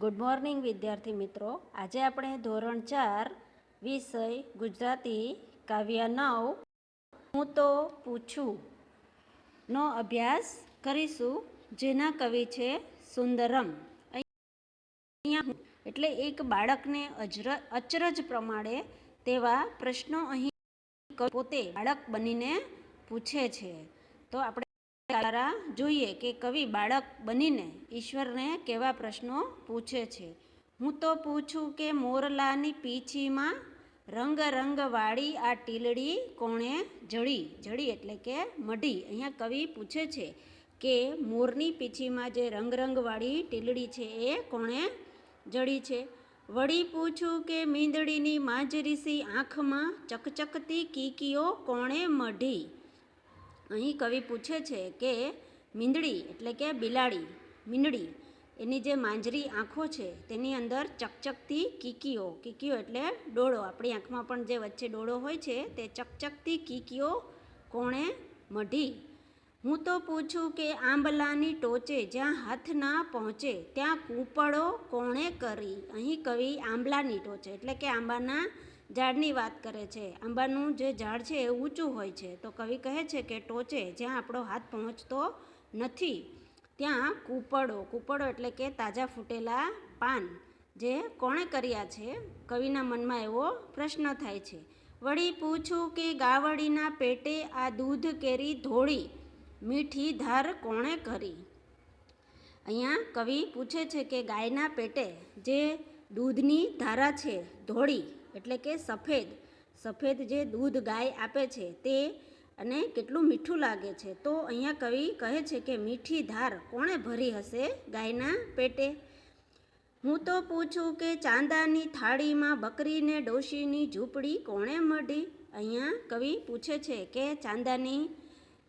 Good morning વિદ્યાર્થી મિત્રો. આજે આપણે ધોરણ ચાર, વિષય ગુજરાતી, કાવ્ય નવ, હું તો પૂછું. નો અભ્યાસ કરીશું, જેના કવિ છે સુંદરમ. અહીંયા એટલે એક બાળકને અજર, અચરજ પ્રમાણે તેવા પ્રશ્નો અહીં પોતે બાળક બનીને પૂછે છે. તો આપણે દ્વારા જોઈએ કે કવિ બાળક બનીને ઈશ્વરને કેવા પ્રશ્નો પૂછે છે? હું તો પૂછું કે મોરલાની પીંછીમાં રંગ રંગવાળી આ ટીલડી કોણે જડી? જડી એટલે કે મઢી. અહીંયા કવિ પૂછે છે કે મોરની પીંછીમાં જે રંગ રંગવાળી ટીલડી છે એ કોણે જડી છે? વળી પૂછું કે મીંદડીની માંજરીસી આંખમાં ચકચકતી કીકીઓ કોણે મઢી? અહીં કવિ પૂછે છે કે મીંદડી એટલે કે બિલાડી, મીંદડી એની જે માંજરી આંખો છે તેની અંદર ચકચકતી કીકીઓ કીકીઓ એટલે ડોળો, આપણી આંખમાં પણ જે વચ્ચે ડોળો હોય છે તે ચકચકતી કીકીઓ કોણે મઢી? હું તો પૂછું કે આંબલાની ટોચે જ્યાં હાથ ના પહોંચે ત્યાં કૂંપળો કોણે કરી? અહીં કવિ આંબલાની ટોચે, એટલે કે આંબાના ઝાડની વાત કરે છે. આંબાનું જે ઝાડ છે એ ઊંચું હોય છે. તો કવિ કહે છે કે ટોચે જ્યાં આપણો હાથ પહોંચતો નથી, ત્યાં કૂપડો કૂપડો એટલે કે તાજા ફૂટેલા પાન જે કોણે કર્યા છે? કવિના મનમાં એવો પ્રશ્ન થાય છે. વળી પૂછું કે ગાવડીના પેટે આ દૂધ કેરી ધોળી, મીઠી ધાર કોણે કરી? અહીંયા કવિ પૂછે છે કે ગાયના પેટે જે દૂધની ધારા છે, ધોળી એટલે કે સફેદ. સફેદ જે દૂધ ગાય આપે છે તે અને કેટલું મીઠું લાગે છે. તો અહીંયા કવિ કહે છે કે મીઠી ધાર કોણે ભરી હશે ગાયના પેટે? હું તો પૂછું કે ચાંદાની થાળીમાં બકરીને ડોશીની ઝૂંપડી કોણે મઢી? અહીંયા કવિ પૂછે છે કે ચાંદાની,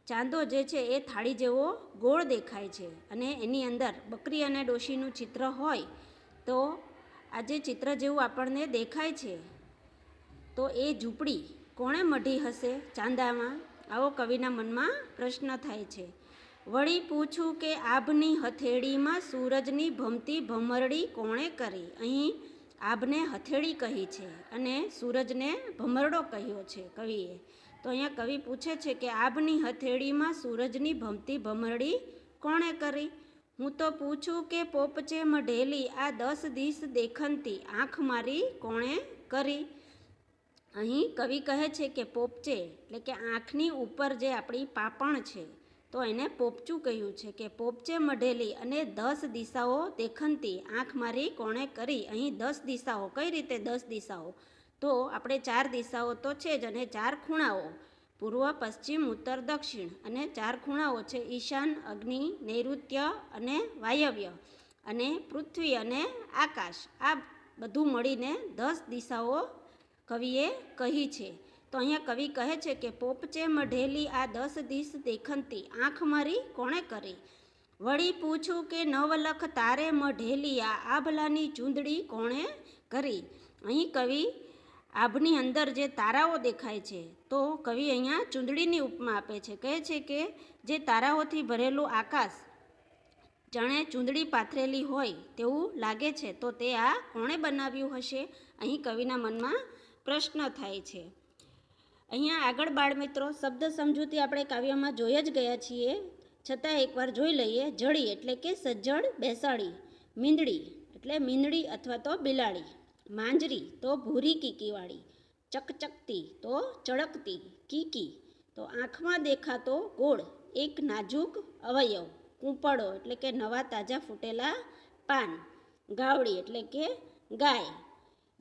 ચાંદો જે છે એ થાળી જેવો ગોળ દેખાય છે અને એની અંદર બકરી અને ડોશીનું ચિત્ર હોય તો આ જે ચિત્ર જેવું આપણને દેખાય છે, તો એ ઝૂંપડી કોણે મઢી હશે ચાંદામાં? આવો કવિના મનમાં પ્રશ્ન થાય છે. વળી પૂછું કે આભની હથેળીમાં સૂરજની ભમતી ભમરડી કોણે કરી? અહીં આભને હથેળી કહી છે અને સૂરજને ભમરડો કહ્યો છે કવિએ. તો અહીંયા કવિ પૂછે છે કે આભની હથેળીમાં સૂરજની ભમતી ભમરડી કોણે કરી? હું તો પૂછું કે પોપચે મઢેલી આ દસ દિશ દેખનતી આંખ મારી કોણે કરી? અહીં કવિ કહે છે કે પોપચે એટલે કે આંખની ઉપર જે આપણી પાપણ છે, તો એને પોપચું કહ્યું છે કે પોપચે મઢેલી અને દસ દિશાઓ દેખનતી આંખ મારી કોણે કરી? અહીં દસ દિશાઓ, કઈ રીતે દસ દિશાઓ? તો આપણે ચાર દિશાઓ તો છે જ અને ચાર ખૂણાઓ. પૂર્વ, પશ્ચિમ, ઉત્તર, દક્ષિણ અને ચાર ખૂણાઓ છે. ઈશાન, અગ્નિ, નૈઋત્ય અને વાયવ્ય અને પૃથ્વી અને આકાશ. આ બધું મળીને દસ દિશાઓ કવિએ કહી છે. તો અહીંયા કવિ કહે છે કે પોપચે મઢેલી આ દસ દિશ દેખંતી. આંખ મારી કોણે કરી? વળી પૂછું કે નવલખ તારે મઢેલી આ આભલાની ચૂંદડી કોણે કરી? અહીં કવિ આભની અંદર જે તારાઓ દેખાય છે, તો કવિ અહીંયા ચૂંદડીની ઉપમા આપે છે. કહે છે કે જે તારાઓથી ભરેલું આકાશ જાણે ચૂંદડી પાથરેલી હોય તેવું લાગે છે, તો તે આ કોણે બનાવ્યું હશે? અહીં કવિના મનમાં પ્રશ્ન થાય છે. અહીંયા આગળ બાળમિત્રો, શબ્દ સમજૂતી આપણે કાવ્યમાં જોઈ જ ગયા છીએ. છતાં એકવાર જોઈ લઈએ. જડી એટલે કે સજ્જડ બેસાડી, મીંદડી એટલે મીંદડી અથવા તો બિલાડી. માંજરી તો ભૂરી કીકીવાળી, ચકચકતી તો ચળકતી કીકી, તો આંખમાં દેખાતો ગોળ, એક નાજુક અવયવ, કૂંપળો એટલે કે નવા તાજા ફૂટેલા પાન, ગાવડી એટલે કે ગાય.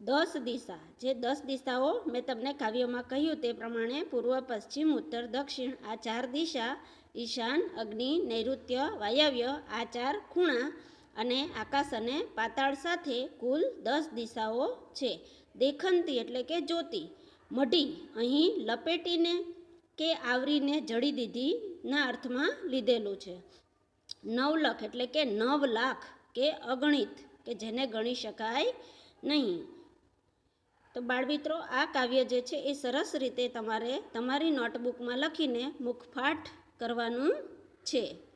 દસ દિશા, જે દસ દિશાઓ મેં તમને કાવ્યમાં કહ્યું તે પ્રમાણે પૂર્વ, પશ્ચિમ, ઉત્તર, દક્ષિણ, આ ચાર દિશા, ઈશાન, અગ્નિ, નૈઋત્ય, વાયવ્ય, આ ચાર ખૂણા અને આકાશ અને પાતાળ સાથે કુલ દસ દિશાઓ છે. દેખંતી એટલે કે જ્યોતિ મઢી અહીં લપેટીને કે આવરીને જડી દીધીના અર્થમાં લીધેલું છે. નવલખ એટલે કે નવ લાખ કે અગણિત કે જેને ગણી શકાય નહીં. તો બાળમિત્રો, આ કાવ્ય જે છે એ સરસ રીતે તમારે તમારી નોટબુકમાં લખીને મુખપાઠ કરવાનું છે.